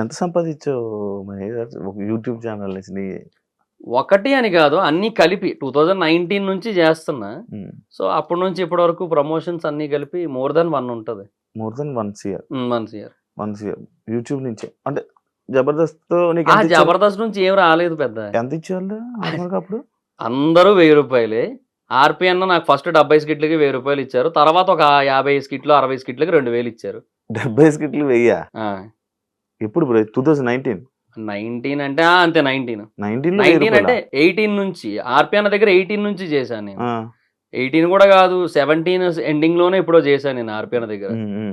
ఎంత ఒక YouTube channel నీ ఒకటి అని కాదు అన్ని కలిపి టూ థౌజండ్ నైన్టీన్ నుంచి చేస్తున్నా సో అప్పటి నుంచి ఇప్పటి వరకు ప్రమోషన్స్ అన్ని కలిపి మోర్ దెన్ వన్ ఉంటుంది more than one year one year one year YouTube నుంచే అంటే జబర్దస్త్ జబర్దస్త్ నుంచి ఏం రాలేదు పెద్ద ఎంత ఇచ్చేవాళ్ళు అందరూ వెయ్యి రూపాయలే ఆర్పి అన్న నాకు ఫస్ట్ డెబ్బై స్కిట్లకి వెయ్యి రూపాయలు ఇచ్చారు తర్వాత ఒక యాభై స్కిట్లు అరవై స్కిట్లకి రెండు వేలు ఇచ్చారు డెబ్బై స్కిట్లు వెయ్యా ఎప్పుడు bro two thousand nineteen nineteen అంటే అంతే నైన్టీన్ నైన్టీన్ నైన్టీన్ అంటే ఎయిటీన్ నుంచి ఆర్పి అన్న దగ్గర ఎయిటీన్ నుంచి చేశాను నేను ఎయిటీన్ కూడా కాదు సెవెంటీన్ ఎండింగ్ లోనే ఎప్పుడో చేశాను నేను ఆర్పి దగ్గర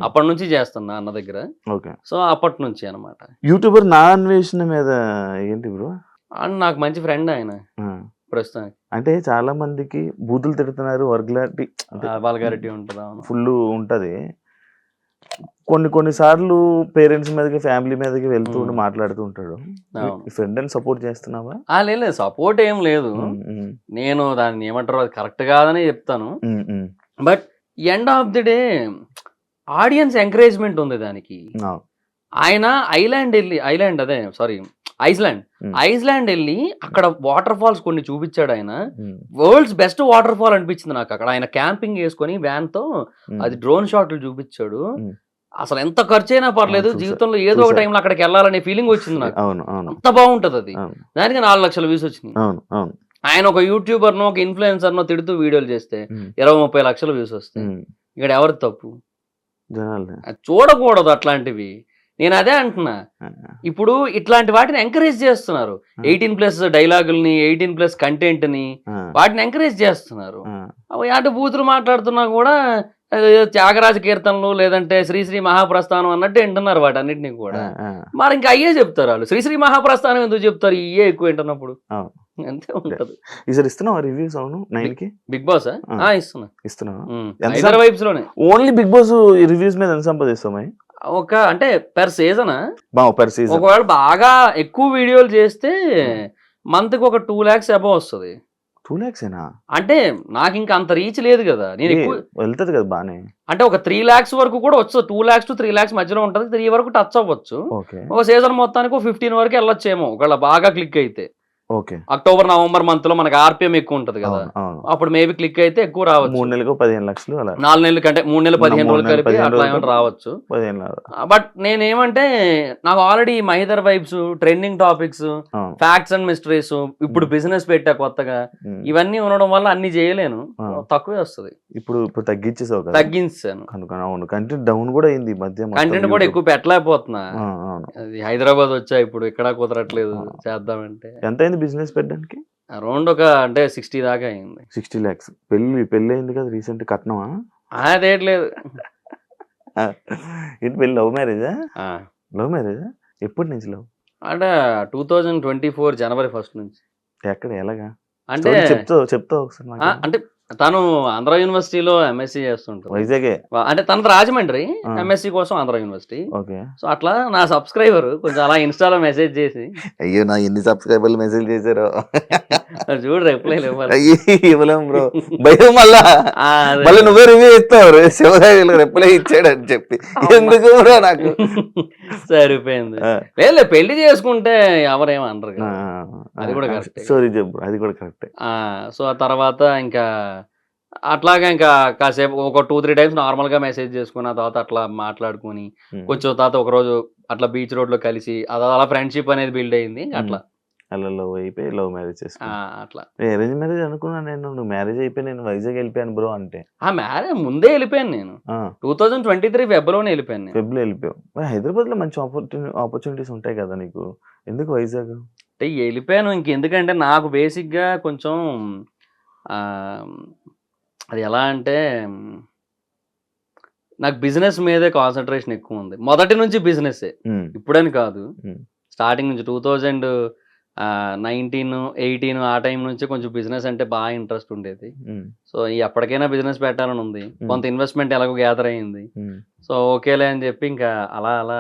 అప్పటి నుంచి చేస్తున్నా అన్న దగ్గర ఓకే సో అప్పటి నుంచి అనమాట యూట్యూబర్ నా మీద ఏంటి బ్రో అండ్ నాకు మంచి ఫ్రెండ్ ఆయన ప్రస్తుతానికి అంటే చాలా మందికి బూతులు తిడుతున్నారు వర్గులారిటీ అంటే గారిటీ వల్గారిటీ ఉంటుంది ఫుల్ ఉంటది కొన్ని కొన్నిసార్లు పేరెంట్స్ మీదకి ఫ్యామిలీ మీదకి వెళ్తూ ఉండి మాట్లాడుతూ ఉంటాడు ఫ్రెండ్ అని సపోర్ట్ చేస్తున్నావా లేదు సపోర్ట్ ఏం లేదు నేను దాన్ని ఏమంటారు అది కరెక్ట్ కాదని చెప్తాను but end of the day audience encouragement ఉంది దానికి ఆయన ఐలాండ్ వెళ్ళి ఐలాండ్ అదే సారీ ఐస్లాండ్ hmm. ఐస్లాండ్ వెళ్ళి అక్కడ వాటర్ ఫాల్స్ కొన్ని చూపించాడు ఆయన వరల్డ్స్ బెస్ట్ వాటర్ ఫాల్ అనిపించింది నాకు అక్కడ ఆయన క్యాంపింగ్ వేసుకొని వ్యాన్ తో hmm. అది డ్రోన్ షాట్లు చూపించాడు hmm. అసలు ఎంత ఖర్చు అయినా పర్లేదు జీవితంలో ఏదో ఒక టైంలో అక్కడికి వెళ్ళాలనే ఫీలింగ్ వచ్చింది నాకు అంత బాగుంటది అది దానికి నాలుగు లక్షల వ్యూస్ వచ్చింది ఆయన ఒక యూట్యూబర్ నో ఒక నో తిడుతూ వీడియోలు చేస్తే ఇరవై ముప్పై లక్షల వ్యూస్ వస్తాయి ఇక్కడ ఎవరి తప్పు చూడకూడదు అట్లాంటివి నేను అదే అంటున్నా ఇప్పుడు ఇట్లాంటి వాటిని ఎంకరేజ్ చేస్తున్నారు ఎయిటీన్ ప్లస్ డైలాగుల్ని ఎయిటీన్ ప్లస్ కంటెంట్ ని వాటిని ఎంకరేజ్ చేస్తున్నారు అటు బూతులు మాట్లాడుతున్నా కూడా త్యాగరాజ కీర్తనలు లేదంటే శ్రీశ్రీ మహాప్రస్థానం అన్నట్టు వింటున్నారు అన్నింటినీ కూడా మరి ఇంకా అయ్యే చెప్తారు వాళ్ళు శ్రీశ్రీ మహాప్రస్థానం ఎందుకు చెప్తారు ఇయే ఎక్కువ వింటున్నప్పుడు అంతే ఉంటది ఈసారి ఇస్తున్నావు రివ్యూస్ అవును నైన్ కి బిగ్ బాస్ ఇస్తున్నా ఇస్తున్నా వైబ్స్ లోనే ఓన్లీ బిగ్ బాస్ రివ్యూస్ మీద ఎంత సంపాదిస్తామై ఒక అంటే పెర్ సీజన్ పర్ సీజన్ ఒకవేళ బాగా ఎక్కువ వీడియోలు చేస్తే మంత్ కి ఒక టూ లాక్స్ అబవ్ వస్తుంది టూ లాక్స్ ఏనా అంటే నాకు ఇంకా అంత రీచ్ లేదు కదా నేను వెళ్తుంది కదా బానే అంటే ఒక త్రీ లాక్స్ వరకు కూడా వచ్చు two lakhs to three lakhs మధ్యలో ఉంటుంది త్రీ వరకు టచ్ అవ్వచ్చు ఒక సీజన్ మొత్తానికి ఫిఫ్టీన్ వరకు వెళ్ళొచ్చేమో ఒకవేళ బాగా క్లిక్ అయితే అక్టోబర్ నవంబర్ మంత్ లో మనకి ఆర్పిఎం ఎక్కువ ఉంటది కదా అప్పుడు మేబీ క్లిక్ అయితే ఎక్కువ రావచ్చు మూడు నెలలకు పదిహేను లక్షలు నాలుగు నెలలు కంటే మూడు నెలలు పదిహేను రోజులు కలిపి అట్లా ఏమైనా రావచ్చు బట్ నేనేమంటే నాకు already Mahidhar vibes trending topics facts and mysteries ఇప్పుడు బిజినెస్ పెట్టా కొత్తగా ఇవన్నీ ఉండడం వల్ల అన్ని చేయలేను తక్కువే వస్తుంది ఇప్పుడు ఇప్పుడు తగ్గించేసావు తగ్గించాను అవును కంటెంట్ డౌన్ కూడా అయింది మధ్య కంటెంట్ కూడా ఎక్కువ పెట్టలేకపోతున్నా హైదరాబాద్ వచ్చా ఇప్పుడు ఇక్కడ కుదరట్లేదు చేద్దామంటే ఎంత అయింది బిజినెస్ పెట్టడానికి అరౌండ్ ఒక అంటే సిక్స్టీ దాకా అయింది సిక్స్టీ ల్యాక్స్ పెళ్ళి పెళ్ళి అయింది కదా రీసెంట్ కట్నమా లేదు ఏంటి పెళ్ళి లవ్ మ్యారేజా లవ్ మ్యారేజా ఎప్పటి నుంచి లవ్ అంటే టూ థౌజండ్ ట్వంటీ ఫోర్ జనవరి ఫస్ట్ నుంచి ఎక్కడ ఎలాగా అంటే చెప్తావు చెప్తావు ఒకసారి అంటే తను ఆంధ్ర యూనివర్సిటీలో ఎంఎస్సీ చేస్తుంటారు వైజాగ్ అంటే తన రాజమండ్రి ఎంఎస్సీ కోసం ఆంధ్ర యూనివర్సిటీ ఓకే సో అట్లా నా సబ్స్క్రైబర్ కొంచెం అలా ఇన్స్టాలో మెసేజ్ చేసి అయ్యో నా ఎన్ని సబ్స్క్రైబర్లు మెసేజ్ చేశారో చూడు రిప్లైలు ఇవ్వలేం బ్రో భయం మళ్ళీ నువ్వే రివ్యూ ఇస్తావు శివగారి రిప్లై ఇచ్చాడు అని చెప్పి ఎందుకు బ్రో నాకు సరిపోయింది లేదు పెళ్లి చేసుకుంటే ఎవరేమో అనరు అది కూడా కరెక్ట్ సారీ చెప్పు అది కూడా కరెక్ట్ సో ఆ తర్వాత ఇంకా అట్లాగా ఇంకా కాసేపు ఒక టూ త్రీ టైమ్స్ నార్మల్ గా మెసేజ్ చేసుకుని ఆ తర్వాత అట్లా మాట్లాడుకుని కొంచెం తర్వాత ఒక రోజు అట్లా బీచ్ రోడ్ లో కలిసి అలా ఫ్రెండ్షిప్ అనేది బిల్డ్ అయింది అట్లా అలా లవ్ అయిపోయి లవ్ మ్యారేజ్ చేసుకున్నా అట్లా అరేంజ్ మ్యారేజ్ అనుకున్నా నేను నువ్వు మ్యారేజ్ అయిపోయి నేను వైజాగ్ వెళ్ళిపోయాను బ్రో అంటే ఆ మ్యారేజ్ ముందే వెళ్ళిపోయాను నేను టూ థౌజండ్ ట్వంటీ త్రీ ఫిబ్రవరి వెళ్ళిపోయాను ఫిబ్రవరి వెళ్ళిపోయావు హైదరాబాద్ లో మంచి ఆపర్చునిటీ ఆపర్చునిటీస్ ఉంటాయి కదా నీకు ఎందుకు వైజాగ్ అంటే వెళ్ళిపోయాను ఇంకెందుకంటే నాకు బేసిక్గా కొంచెం అది ఎలా అంటే నాకు బిజినెస్ మీదే కాన్సన్ట్రేషన్ ఎక్కువ ఉంది మొదటి నుంచి బిజినెస్సే ఇప్పుడని కాదు స్టార్టింగ్ నుంచి టూ థౌజండ్ నైన్టీన్ ఎయిటీన్ ఆ టైం నుంచి కొంచెం బిజినెస్ అంటే బాగా ఇంట్రెస్ట్ ఉండేది సో ఈ బిజినెస్ పెట్టాలని ఉంది కొంత ఇన్వెస్ట్మెంట్ ఎలాగో గ్యాదర్ అయింది సో ఓకేలే అని చెప్పి ఇంకా అలా అలా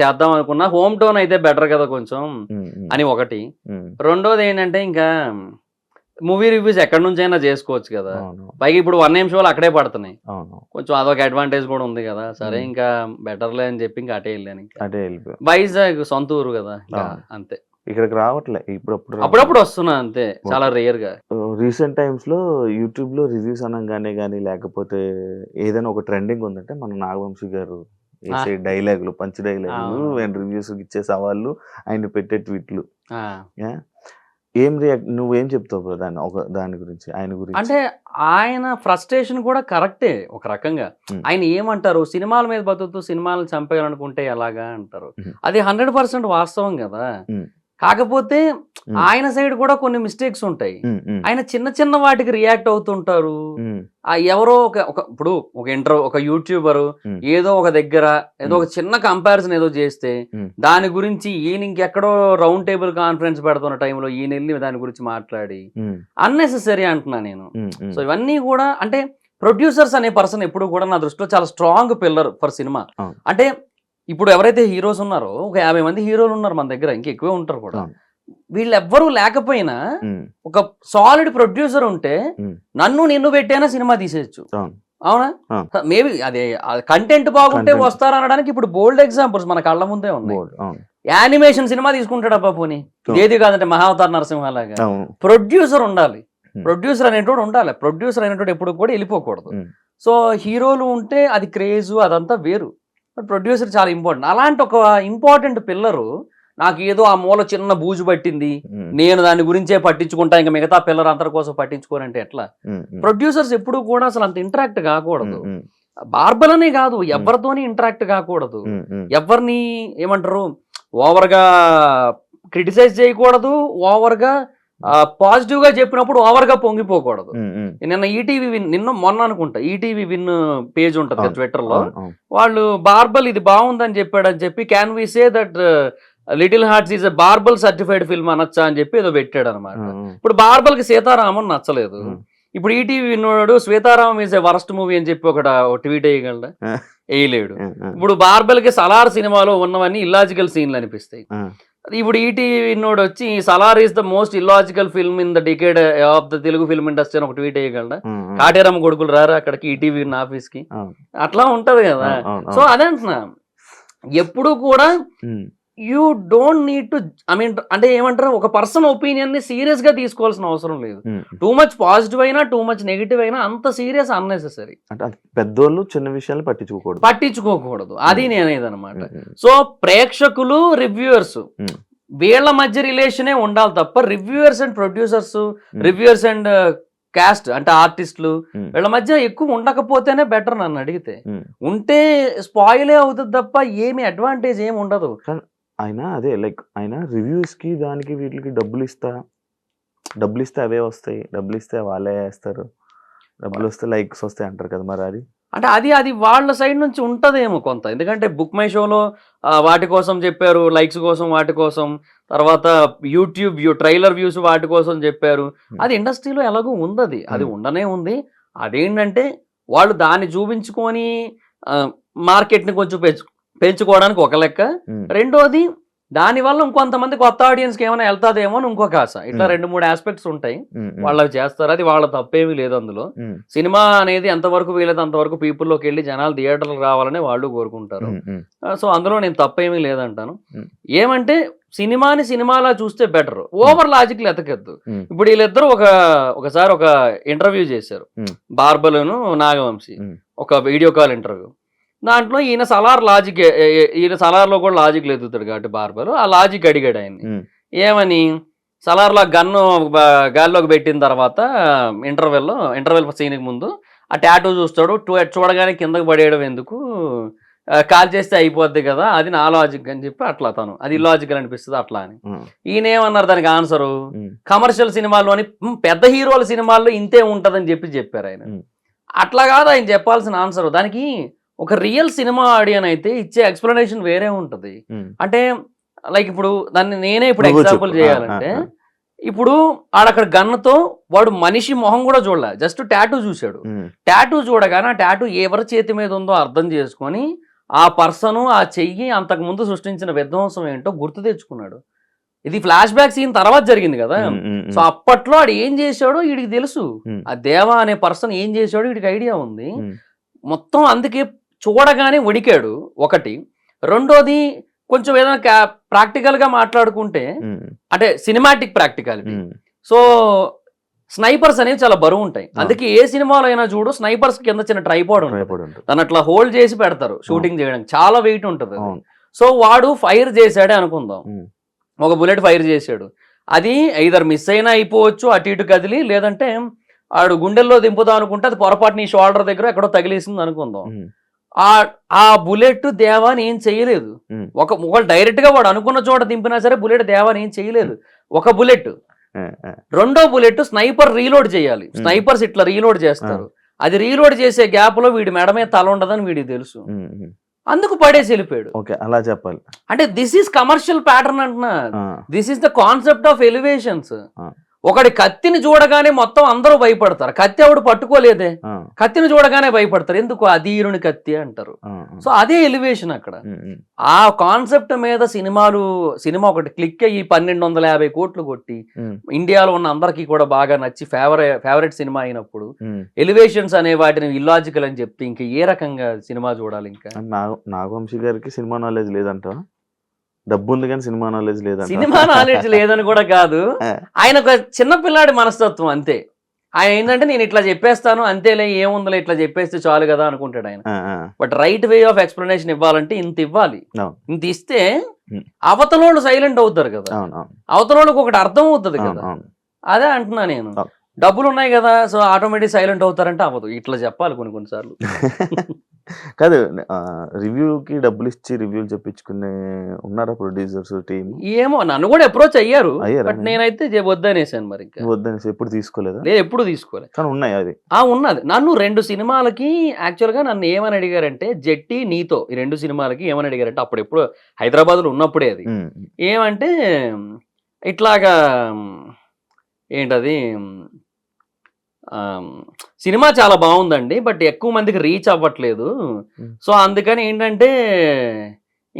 చేద్దాం అనుకున్నా హోమ్ టౌన్ అయితే బెటర్ కదా కొంచెం అని ఒకటి రెండోది ఏంటంటే ఇంకా మూవీ రివ్యూస్ ఎక్కడి నుంచి అయినా చేసుకోవచ్చు కదా పైగా ఇప్పుడు వన్ ఏం షోలు అక్కడే పడుతున్నాయి కొంచెం అదొక అడ్వాంటేజ్ కూడా ఉంది కదా సరే ఇంకా బెటర్లే అని చెప్పి ఇంకా అటే వెళ్ళాను వైజాగ్ సొంత ఊరు కదా అంతే ఇక్కడికి రావట్లే ఇప్పుడప్పుడు అప్పుడప్పుడు వస్తున్నా అంతే చాలా రేర్ గా రీసెంట్ టైమ్స్ లో యూట్యూబ్ లో రివ్యూస్ అనగానే కానీ లేకపోతే ఏదైనా ఒక ట్రెండింగ్ ఉందంటే మన నాగవంశీ గారు వేసే డైలాగులు పంచ్ డైలాగులు అండ్ రివ్యూస్ ఇచ్చే సవాళ్ళు ఆయన పెట్టే ట్వీట్లు ఏం రియాక్ట్ నువ్వేం చెప్తావు దాన్ని ఒక దాని గురించి ఆయన గురించి అంటే ఆయన ఫ్రస్ట్రేషన్ కూడా కరెక్టే ఒక రకంగా ఆయన ఏమంటారు సినిమాల మీద బతుకుతూ సినిమాలను చంపేయాలనుకుంటే ఎలాగా అంటారు అది హండ్రెడ్ పర్సెంట్ వాస్తవం కదా కాకపోతే ఆయన సైడ్ కూడా కొన్ని మిస్టేక్స్ ఉంటాయి ఆయన చిన్న చిన్న వాటికి రియాక్ట్ అవుతుంటారు ఆ ఎవరో ఒక ఒక ఇప్పుడు ఒక ఇంటర్ ఒక యూట్యూబర్ ఏదో ఒక దగ్గర ఏదో ఒక చిన్న కంపారిజన్ ఏదో చేస్తే దాని గురించి ఈయన ఇంకెక్కడో రౌండ్ టేబుల్ కాన్ఫరెన్స్ పెడుతున్న టైంలో ఈయన వెళ్ళి దాని గురించి మాట్లాడి అన్నెసెసరీ అంటున్నా నేను సో ఇవన్నీ కూడా అంటే ప్రొడ్యూసర్స్ అనే పర్సన్ ఎప్పుడు కూడా నా దృష్టిలో చాలా స్ట్రాంగ్ పిల్లర్ ఫర్ సినిమా అంటే ఇప్పుడు ఎవరైతే హీరోస్ ఉన్నారో ఒక యాభై మంది హీరోలు ఉన్నారు మన దగ్గర ఇంకా ఎక్కువే ఉంటారు కూడా వీళ్ళు ఎవ్వరూ లేకపోయినా ఒక సాలిడ్ ప్రొడ్యూసర్ ఉంటే నన్ను నిన్ను పెట్టేనా సినిమా తీసేయచ్చు అవునా మేబీ అదే కంటెంట్ బాగుంటే వస్తారు అనడానికి ఇప్పుడు బోల్డ్ ఎగ్జాంపుల్స్ మన కళ్ళ ముందే ఉన్నాయి యానిమేషన్ సినిమా తీసుకుంటాడు అబ్బా పోనీ ఏది కాదంటే మహావతార నరసింహ లాగా ప్రొడ్యూసర్ ఉండాలి ప్రొడ్యూసర్ అనేటోడు ఉండాలి ప్రొడ్యూసర్ అనేటోడు ఎప్పుడు కూడా వెళ్ళిపోకూడదు సో హీరోలు ఉంటే అది క్రేజ్ అదంతా వేరు ప్రొడ్యూసర్ చాలా ఇంపార్టెంట్ అలాంటి ఒక ఇంపార్టెంట్ పిల్లరు నాకు ఏదో ఆ మూల చిన్న బూజు పట్టింది నేను దాని గురించే పట్టించుకుంటా ఇంకా మిగతా పిల్లలు అందరి కోసం పట్టించుకోనంటే ఎట్లా ప్రొడ్యూసర్స్ ఎప్పుడు కూడా అసలు అంత ఇంటరాక్ట్ కాకూడదు బార్బలనే కాదు ఎవరితోనే ఇంటరాక్ట్ కాకూడదు ఎవరిని ఏమంటారు ఓవర్గా క్రిటిసైజ్ చేయకూడదు ఓవర్గా పాజిటివ్ గా చెప్పినప్పుడు ఓవర్ గా పొంగిపోకూడదు నిన్న ఈటీవీ e విన్ నిన్న మొన్న అనుకుంటా ఈటీవీ e విన్ పేజ్ ఉంటది ట్విట్టర్ లో వాళ్ళు బార్బల్ ఇది బాగుందని చెప్పాడు అని చెప్పి can we say that little hearts is verbal certified film అనొచ్చా అని చెప్పి ఏదో పెట్టాడు అనమాట ఇప్పుడు బార్బల్ కి సీతారామన్ నచ్చలేదు ఇప్పుడు ETV e విన్నోడు Sitaramam is a worst movie అని చెప్పి ఒక ట్వీట్ వేయగలడా వేయలేడు ఇప్పుడు బార్బల్ కి సలార్ సినిమాలో ఉన్నవన్నీ ఇల్లాజికల్ సీన్లు అనిపిస్తాయి ఇప్పుడు ఈటీ e నోడు వచ్చి Salaar is the most illogical film in the decade of the Telugu film industry అని ఒక ట్వీట్ వేయగలరా కాటేరమ్మ కొడుకులు రారు అక్కడికి ఈటీవీ e ఆఫీస్ కి అట్లా ఉంటది కదా సో అదే అంటున్నా ఎప్పుడు కూడా you don't need to I mean అంటే ఏమంటారు ఒక పర్సన్ ఒపీనియన్ ని సీరియస్ గా తీసుకోవాల్సిన అవసరం లేదు టూ మచ్ పాజిటివ్ అయినా టూ మచ్ నెగిటివ్ అయినా అంత సీరియస్ అన్నెసెసరీ అంటే పెద్దోళ్ళు చిన్న విషయాలు పట్టించుకోకూడదు పట్టించుకోకూడదు అది నేనేదనమాట సో ప్రేక్షకులు రివ్యూయర్స్ వీళ్ళ మధ్య రిలేషనే ఉండాలి తప్ప reviewers and producers reviewers and cast అంటే ఆర్టిస్టులు వీళ్ళ మధ్య ఎక్కువ ఉండకపోతేనే బెటర్ నన్ను అడిగితే ఉంటే స్పాయిలే అవుతుంది తప్ప ఏమి అడ్వాంటేజ్ ఏమి ఉండదు ఆయన అదే లైక్ ఆయన రివ్యూస్కి దానికి వీటికి డబ్బులు ఇస్తా డబ్బులు ఇస్తే అవే వస్తాయి డబ్బులు ఇస్తే వాళ్ళే వేస్తారు డబ్బులు వస్తే లైక్స్ వస్తాయి అంటారు కదా మరి అది అంటే అది అది వాళ్ళ సైడ్ నుంచి ఉంటదేమో కొంత ఎందుకంటే బుక్ మై షోలో వాటి కోసం చెప్పారు లైక్స్ కోసం వాటి కోసం తర్వాత యూట్యూబ్ వ్యూ ట్రైలర్ వ్యూస్ వాటి కోసం చెప్పారు hmm. అది ఇండస్ట్రీలో ఎలాగో ఉంది అది hmm. ఉండనే ఉంది అదేంటంటే వాళ్ళు దాన్ని చూపించుకొని మార్కెట్ని కొంచెం పెంచు పెంచుకోవడానికి ఒక లెక్క రెండోది దానివల్ల ఇంకొంతమంది కొత్త ఆడియన్స్కి ఏమైనా వెళ్తాదేమో అని ఇంకొక ఆశ ఇట్లా రెండు మూడు ఆస్పెక్ట్స్ ఉంటాయి వాళ్ళు చేస్తారు అది వాళ్ళ తప్పేమీ లేదు అందులో సినిమా అనేది ఎంతవరకు వీలైతే అంతవరకు పీపుల్లోకి వెళ్ళి జనాలు థియేటర్లు రావాలని వాళ్ళు కోరుకుంటారు సో అందులో నేను తప్పేమీ లేదంటాను ఏమంటే సినిమాని సినిమాలా చూస్తే బెటర్ ఓవర్ లాజిక్ ఎతకద్దు ఇప్పుడు వీళ్ళిద్దరు ఒక ఒకసారి ఒక ఇంటర్వ్యూ చేశారు బార్బలను నాగవంశి ఒక వీడియో కాల్ ఇంటర్వ్యూ దాంట్లో ఈయన సలార్ లాజిక్ ఈయన సలార్లో కూడా లాజిక్ ఎదుగుతాడు కాబట్టి బార్బర్ ఆ లాజిక్ అడిగాడు ఆయన్ని ఏమని సలార్లో గన్ను గాల్లోకి పెట్టిన తర్వాత ఇంటర్వెల్లో ఇంటర్వెల్ సీన్కి ముందు ఆ టాటూ చూస్తాడు టూ చూడగానే కిందకు పడేయడం ఎందుకు కాల్ చేస్తే అయిపోద్ది కదా అది నా లాజిక్ అని చెప్పి అట్లా తను అది లాజికల్ అనిపిస్తుంది అట్లా అని ఈయన ఏమన్నారు దానికి ఆన్సరు కమర్షియల్ అని పెద్ద హీరోల సినిమాల్లో ఇంతే ఉంటదని చెప్పి చెప్పారు ఆయన అట్లా కాదు ఆయన చెప్పాల్సిన ఆన్సరు దానికి ఒక రియల్ సినిమా ఆడియన్ అయితే ఇచ్చే ఎక్స్ప్లెనేషన్ వేరే ఉంటుంది అంటే లైక్ ఇప్పుడు దాన్ని నేనే ఇప్పుడు ఎగ్జాంపుల్ చేయాలంటే ఇప్పుడు ఆడక్కడ గన్నుతో వాడు మనిషి మొహం కూడా చూడలే జస్ట్ టాటూ చూశాడు టాటూ చూడగానే ఆ టాటూ ఎవరి చేతి మీద ఉందో అర్థం చేసుకొని ఆ పర్సన్ ఆ చెయ్యి అంతకుముందు సృష్టించిన విధ్వంసం ఏంటో గుర్తు తెచ్చుకున్నాడు ఇది ఫ్లాష్ బ్యాక్ సీన్ తర్వాత జరిగింది కదా సో అప్పట్లో ఆడు ఏం చేశాడో వీడికి తెలుసు ఆ దేవా అనే పర్సన్ ఏం చేశాడో వీడికి ఐడియా ఉంది మొత్తం అందుకే చూడగానే వణికాడు ఒకటి రెండోది కొంచెం ఏదైనా ప్రాక్టికల్ గా మాట్లాడుకుంటే అంటే సినిమాటిక్ ప్రాక్టికల్ సో స్నైపర్స్ అనేవి చాలా బరువు ఉంటాయి అందుకే ఏ సినిమాలో అయినా చూడు స్నైపర్స్ కింద చిన్న ట్రైపోర్డ్ ఉంటుంది దాన్ని అట్లా హోల్డ్ చేసి పెడతారు షూటింగ్ చేయడానికి చాలా వెయిట్ ఉంటుంది సో వాడు ఫైర్ చేశాడే అనుకుందాం ఒక బుల్లెట్ ఫైర్ చేశాడు అది ఐదర్ మిస్ అయినా అయిపోవచ్చు అటు ఇటు కదిలి లేదంటే ఆడు గుండెల్లో దింపుదాం అనుకుంటే అది పొరపాటుని షోల్డర్ దగ్గర ఎక్కడో తగిలేసింది అనుకుందాం ఆ ఆ బుల్లెట్ దేవాని ఏం చేయలేదు ఒక ఒకళ్ళు డైరెక్ట్ గా వాడు అనుకున్న చోట దింపినా సరే బుల్లెట్ దేవాని ఏం చేయలేదు ఒక బుల్లెట్ రెండో బుల్లెట్ స్నైపర్ రీలోడ్ చేయాలి స్నైపర్స్ ఇట్లా రీలోడ్ చేస్తారు అది రీలోడ్ చేసే గ్యాప్ లో వీడి మేడమే తల ఉండదని వీడికి తెలుసు అందుకు పడేసి వెళ్ళిపోయాడు ఓకే అలా చెప్పాలి అంటే దిస్ ఈస్ కమర్షియల్ ప్యాటర్న్ అంటున్నా this is the concept of elevations ఒకటి కత్తిని చూడగానే మొత్తం అందరూ భయపడతారు కత్తి ఆవిడ పట్టుకోలేదే కత్తిని చూడగానే భయపడతారు ఎందుకు అధీరుని కత్తి అంటారు సో అదే ఎలివేషన్ అక్కడ ఆ కాన్సెప్ట్ మీద సినిమాలు సినిమా ఒకటి క్లిక్ అయ్యి పన్నెండు వందల యాభై కోట్లు కొట్టి ఇండియాలో ఉన్న అందరికీ కూడా బాగా నచ్చి ఫేవరే ఫేవరెట్ సినిమా అయినప్పుడు ఎలివేషన్స్ అనే వాటిని ఇల్లాజికల్ అని చెప్తే ఇంకా ఏ రకంగా సినిమా చూడాలి ఇంకా నాగవంశీ గారికి సినిమా నాలెడ్జ్ లేదంటారు డబ్బు ఉంది కానీ సినిమా నాలెడ్జ్ లేదా సినిమా నాలెడ్జ్ లేదని కూడా కాదు ఆయన ఒక చిన్నపిల్లాడి మనస్తత్వం అంతే ఆయన ఏంటంటే నేను ఇట్లా చెప్పేస్తాను అంతేలే ఏముందిలే ఇట్లా చెప్పేస్తే చాలు కదా అనుకుంటాడు ఆయన but right way of explanation ఇవ్వాలంటే ఇంత ఇవ్వాలి ఇంత ఇస్తే అవతలోళ్ళు సైలెంట్ అవుతారు కదా అవతలోళ్ళకి ఒకటి అర్థం అవుతుంది కదా అదే అంటున్నా నేను డబ్బులు ఉన్నాయి కదా సో ఆటోమేటిక్ సైలెంట్ అవుతారంటే అవ్వదు ఇట్లా చెప్పాలి కొన్ని కొన్నిసార్లు కాదు రివ్యూకి డబ్బులు ఇచ్చి రివ్యూలు చెప్పించుకునే ఉన్నారా ప్రొడ్యూసర్స్ టీమ్ ఏమో నన్ను కూడా అప్రోచ్ అయ్యారు బట్ నేనైతే వద్దనేసాను మరి వద్దనేసి ఎప్పుడు తీసుకోలేదు లేదు ఎప్పుడు తీసుకోలేదు కానీ ఉన్నాయి అది ఆ ఉన్నది నన్ను రెండు సినిమాలకి యాక్చువల్గా నన్ను ఏమని అడిగారంటే జట్టి నీతో ఈ రెండు సినిమాలకి ఏమని అడిగారంటే అప్పుడు హైదరాబాద్లో ఉన్నప్పుడే అది ఏమంటే ఇట్లాగా ఏంటది సినిమా చాలా బాగుందండి బట్ ఎక్కువ మందికి రీచ్ అవ్వట్లేదు సో అందుకని ఏంటంటే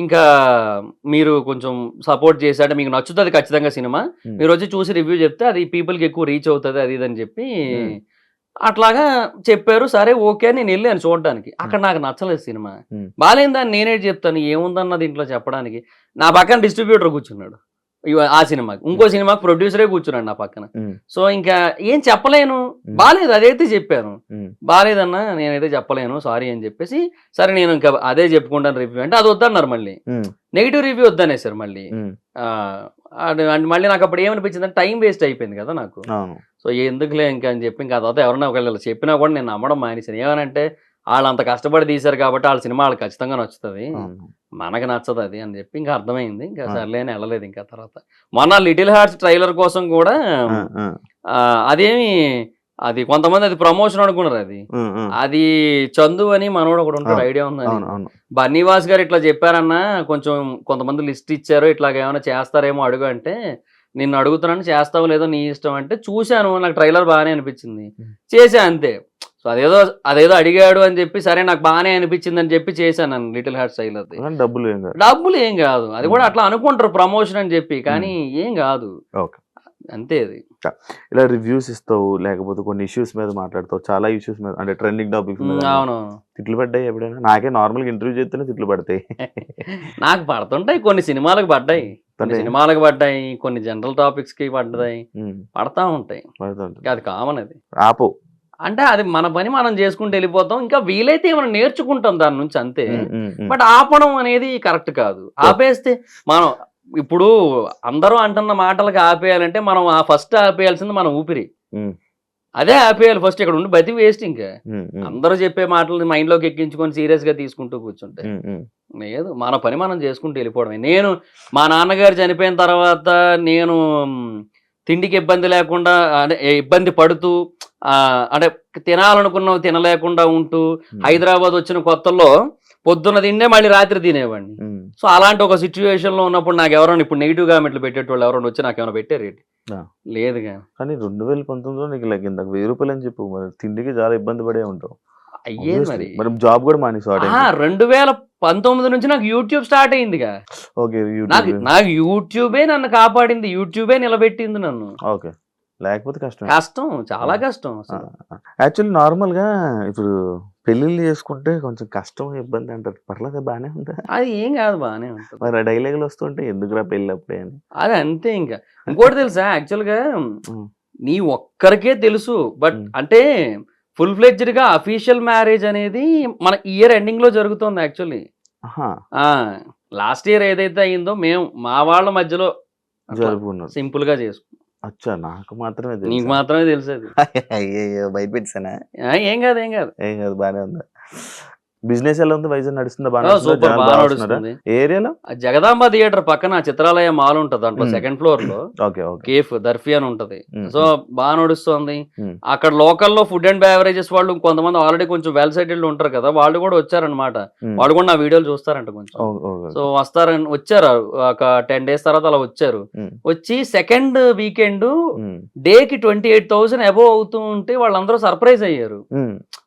ఇంకా మీరు కొంచెం సపోర్ట్ చేశాడు మీకు నచ్చుతుంది ఖచ్చితంగా సినిమా మీరు వచ్చి చూసి రివ్యూ చెప్తే అది పీపుల్కి ఎక్కువ రీచ్ అవుతుంది అది ఇదని చెప్పి అట్లాగా చెప్పారు సరే ఓకే అని నేను వెళ్ళాను చూడడానికి అక్కడ నాకు నచ్చలేదు సినిమా బాగాలేదు దాన్ని నేనే చెప్తాను ఏముందన్నది ఇంట్లో చెప్పడానికి నా పక్కన డిస్ట్రిబ్యూటర్ కూర్చున్నాడు ఆ సినిమాకి ఇంకో hmm. సినిమా ప్రొడ్యూసరే కూర్చున్నాడు నా పక్కన hmm. సో ఇంకా ఏం చెప్పలేను hmm. బాగాలేదు అదైతే చెప్పాను బాగాలేదన్న నేనైతే చెప్పలేను సారీ అని చెప్పేసి సరే నేను ఇంకా అదే చెప్పుకుంటాను రివ్యూ అంటే అది వద్దన్నారు మళ్ళీ నెగిటివ్ రివ్యూ వద్దనే సార్ మళ్ళీ మళ్ళీ నాకు అప్పుడు ఏమనిపించింది అంటే టైం వేస్ట్ అయిపోయింది కదా నాకు సో ఎందుకులే ఇంకా అని చెప్పి ఇంకా తర్వాత ఎవరన్నా ఒకవేళ చెప్పినా కూడా నేను నమ్మడం మానేసాను ఏమనంటే వాళ్ళు అంత కష్టపడి తీశారు కాబట్టి వాళ్ళ సినిమా వాళ్ళకి ఖచ్చితంగా నచ్చుతుంది మనకు నచ్చదు అది అని చెప్పి ఇంకా అర్థమైంది ఇంకా సర్లే అని వెళ్ళలేదు ఇంకా తర్వాత మొన్న లిటిల్ హార్ట్స్ ట్రైలర్ కోసం కూడా అదేమి అది కొంతమంది అది ప్రమోషన్ అనుకున్నారు అది అది చందు అని మనోడు ఒకడు ఉంటాడు ఐడియా ఉందని బన్నీవాస్ గారు ఇట్లా చెప్పారన్నా కొంచెం కొంతమంది లిస్ట్ ఇచ్చారు ఇట్లాగేమైనా చేస్తారేమో అడుగు అంటే నిన్ను అడుగుతున్నాను చేస్తావు లేదో నీ ఇష్టం అంటే చూశాను నాకు ట్రైలర్ బాగానే అనిపించింది చేసే అంతే సో అదేదో అదేదో అడిగాడు అని చెప్పి సరే నాకు బాగానే అనిపించింది అని చెప్పి చేశాను నన్ను లిటిల్ హార్ట్ స్టైల్ అది డబ్బులు ఏం కాదు డబ్బులు ఏం కాదు అది కూడా అట్లా అనుకుంటారు ప్రమోషన్ అని చెప్పి కానీ ఏం కాదు అంతే అది ఇలా రివ్యూస్ ఇస్తావు లేకపోతే కొన్ని ఇష్యూస్ మీద మాట్లాడతావు చాలా ఇష్యూస్ మీద అంటే ట్రెండింగ్ టాపిక్స్ అవును తిట్లు పడ్డాయి ఎప్పుడైనా నాకే నార్మల్గా ఇంటర్వ్యూ చేస్తేనే తిట్లు పడతాయి నాకు పడుతుంటాయి కొన్ని సినిమాలకు పడ్డాయి కొన్ని సినిమాలకు పడ్డాయి కొన్ని జనరల్ టాపిక్స్ కి పడ్డాయి పడతా ఉంటాయి అది కామన్ అది ఆపు అంటే అది మన పని మనం చేసుకుంటూ వెళ్ళిపోతాం ఇంకా వీలైతే ఏమైనా నేర్చుకుంటాం దాని నుంచి అంతే బట్ ఆపడం అనేది కరెక్ట్ కాదు ఆపేస్తే మనం ఇప్పుడు అందరూ అంటున్న మాటలకు ఆపేయాలంటే మనం ఆ ఫస్ట్ ఆపేయాల్సింది మన ఊపిరి అదే ఆపేయాలి ఫస్ట్ ఇక్కడ ఉండి బతి వేస్ట్ ఇంకా అందరూ చెప్పే మాటలు మైండ్ లోకి ఎక్కించుకొని సీరియస్ గా తీసుకుంటూ కూర్చుంటే లేదు మన పని మనం చేసుకుంటూ వెళ్ళిపోవడమే నేను మా నాన్నగారు చనిపోయిన తర్వాత నేను తిండికి ఇబ్బంది లేకుండా అంటే ఇబ్బంది పడుతూ అంటే తినాలనుకున్న తినలేకుండా ఉంటూ హైదరాబాద్ వచ్చిన కొత్తలో పొద్దున్న తిండే మళ్ళీ రాత్రి తినేవాడిని సో అలాంటి ఒక సిచ్యువేషన్ లో ఉన్నప్పుడు నాకు ఎవరైనా ఇప్పుడు నెగిటివ్ మెట్లు పెట్టేటోళ్ళు ఎవరైనా వచ్చి నాకు ఏమైనా పెట్టారేంటి లేదు కానీ రెండు వేల పంతొమ్మిదిలో నీకు లెక్కింది వెయ్యి రూపాయలు అని చెప్పు మరి తిండికి చాలా ఇబ్బంది పడే ఉంటావు అయ్యేది మరి మరి జాబ్ కూడా మానేసాడు రెండు వేల పంతొమ్మిది నుంచి నాకు యూట్యూబ్ స్టార్ట్ అయిందిగా నాకు నాకు యూట్యూబే నన్ను కాపాడింది యూట్యూబే నిలబెట్టింది నన్ను ఓకే లేకపోతే కష్టం కష్టం చాలా ah, కష్టం యాక్చువల్లీ ah, నార్మల్ ah. గా ఇప్పుడు పెళ్లిళ్ళు చేసుకుంటే కొంచెం కష్టం ఇబ్బంది అంటారు పర్లేదు బాగానే ఉంది అది ఏం కాదు బానే ఉంటుంది మరి డైలాగులు వస్తుంటే ఎందుకురా పెళ్ళి అప్పుడే అని అది అంతే ఇంకా ఇంకోటి తెలుసా యాక్చువల్ గా hmm. నీ ఒక్కరికే తెలుసు బట్ hmm. అంటే ఫుల్ ఫ్లెడ్జ్డ్గా అఫీషియల్ మ్యారేజ్ అనేది మన ఇయర్ ఎండింగ్లో జరుగుతుంది యాక్చువల్లీ లాస్ట్ ఇయర్ ఏదైతే అయిందో మేము మా వాళ్ళ మధ్యలో జరుపుకున్నాం సింపుల్గా చేసుకున్నాం అచ్చా నాకు మాత్రమే తెలుసు నీకు మాత్రమే తెలుసు అయ్యో భయపెట్టానా ఏం కాదు ఏం కాదు ఏం కాదు బాగానే ఉందా బిజినెస్ ఎలా ఉంది వైజాగ్ బాగా సూపర్ బాగా నడుస్తుంది ఏరియాలో జగదాంబ థియేటర్ పక్కన చిత్రాలయ మాల్ ఉంటది దాంట్లో సెకండ్ ఫ్లోర్ లో కేఫ్ దర్ఫీ అని ఉంటది సో బాగా నడుస్తుంది అక్కడ లోకల్ లో ఫుడ్ అండ్ బేవరేజెస్ వాళ్ళు కొంతమంది ఆల్రెడీ కొంచెం వెల్ సెటిల్డ్ ఉంటారు కదా వాళ్ళు కూడా వచ్చారనమాట వాళ్ళు కూడా నా వీడియోలు చూస్తారంట కొంచెం సో వస్తారని వచ్చారు ఒక టెన్ డేస్ తర్వాత అలా వచ్చారు వచ్చి సెకండ్ వీకెండ్ డే కి ట్వంటీ ఎయిట్ థౌసండ్ అబోవ్ అవుతూ ఉంటే వాళ్ళందరూ సర్ప్రైజ్ అయ్యారు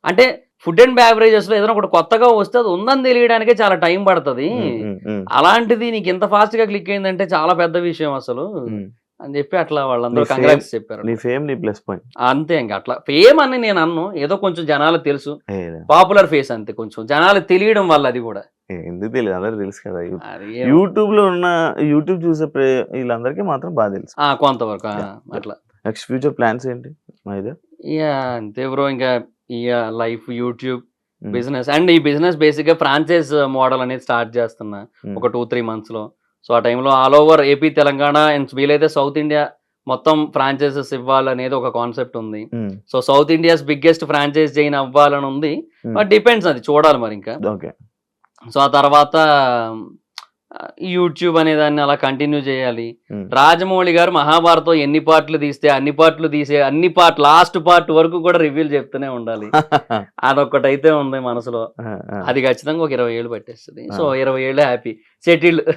అంటే ఫుడ్ అండ్ బ్యావరేజెస్ లో ఏదైనా ఒకటి కొత్తగా వస్తే అది ఉందని తెలియడానికే చాలా టైం పడుతుంది అలాంటిది నీకు ఇంత ఫాస్ట్ గా క్లిక్ అయిందంటే చాలా పెద్ద విషయం అసలు అని చెప్పి అట్లా వాళ్ళందరూ కంగ్రాట్స్ చెప్పారు నీ ఫేమ్ అంతే ఇంకా అట్లా ఫేమ్ అని నేను అన్ను ఏదో కొంచెం జనాలు తెలుసు పాపులర్ ఫేస్ అంతే కొంచెం జనాలు తెలియడం వల్ల అది కూడా ఎందుకు తెలియదు అందరికి తెలుసు కదా యూట్యూబ్ లో ఉన్న యూట్యూబ్ చూసే వీళ్ళందరికీ మాత్రం బాగా తెలుసు కొంతవరకు అట్లా నెక్స్ట్ ఫ్యూచర్ ప్లాన్స్ ఏంటి ఇక అంతే బ్రో ఇంకా లైఫ్ యూట్యూబ్ బిజినెస్ అండ్ ఈ బిజినెస్ బేసిక్ గా ఫ్రాంచైజ్ మోడల్ అనేది స్టార్ట్ చేస్తున్నా ఒక టూ త్రీ మంత్స్ లో సో ఆ టైంలో all over AP Telangana and వీలైతే సౌత్ ఇండియా మొత్తం ఫ్రాంచైజెస్ ఇవ్వాలనేది ఒక కాన్సెప్ట్ ఉంది so South India's biggest franchise chain అవ్వాలని ఉంది డిపెండ్స్ అది చూడాలి మరి ఇంకా సో ఆ తర్వాత యూట్యూబ్ అనే దాన్ని అలా కంటిన్యూ చేయాలి రాజమౌళి గారు మహాభారతం ఎన్ని పార్ట్లు తీస్తే అన్ని పార్ట్లు తీసే అన్ని పార్ట్ లాస్ట్ పార్ట్ వరకు కూడా రివ్యూలు చెప్తూనే ఉండాలి అదొక్కటైతే ఉంది మనసులో అది ఖచ్చితంగా ఒక ఇరవై ఏళ్ళు పట్టేస్తుంది సో ఇరవై ఏళ్ళే హ్యాపీ సెటిల్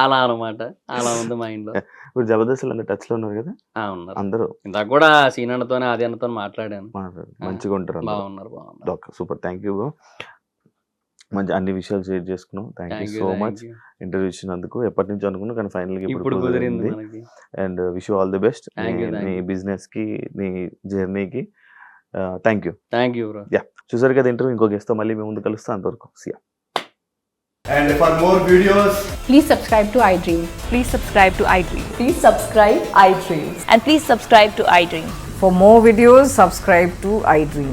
అలా అనమాట అలా ఉంది మా ఇంట్లో ఇప్పుడు జబర్దస్త్ అంటే టచ్ లో ఉన్నారు కదా ఉన్నారు అందరూ ఇందాక కూడా సీన్ అన్నతో ఆది అన్నతో మాట్లాడాను మంచిగా ఉంటారు బాగున్నారు బాగున్నారు సూపర్ థ్యాంక్ యూ మంచి అన్ని విషయాలు షేర్ చేసుకున్నాం thank you so much interview ఇచ్చినందుకు ఎప్పటి నుంచి అనుకున్నాం కానీ ఫైనల్ గా ఇప్పుడు కుదిరింది and wish you all the best నీ బిజినెస్ కి నీ జర్నీకి thank you thank you yeah చూసారు కదా ఇంటర్వ్యూ ఇంకో గెస్ట్ మళ్ళీ మేము ముందు కలుస్తాం అంతవరకు see ya And for more videos, please subscribe to iDream. Please subscribe to iDream. Please subscribe iDream. And please subscribe to iDream. For more videos, subscribe to iDream.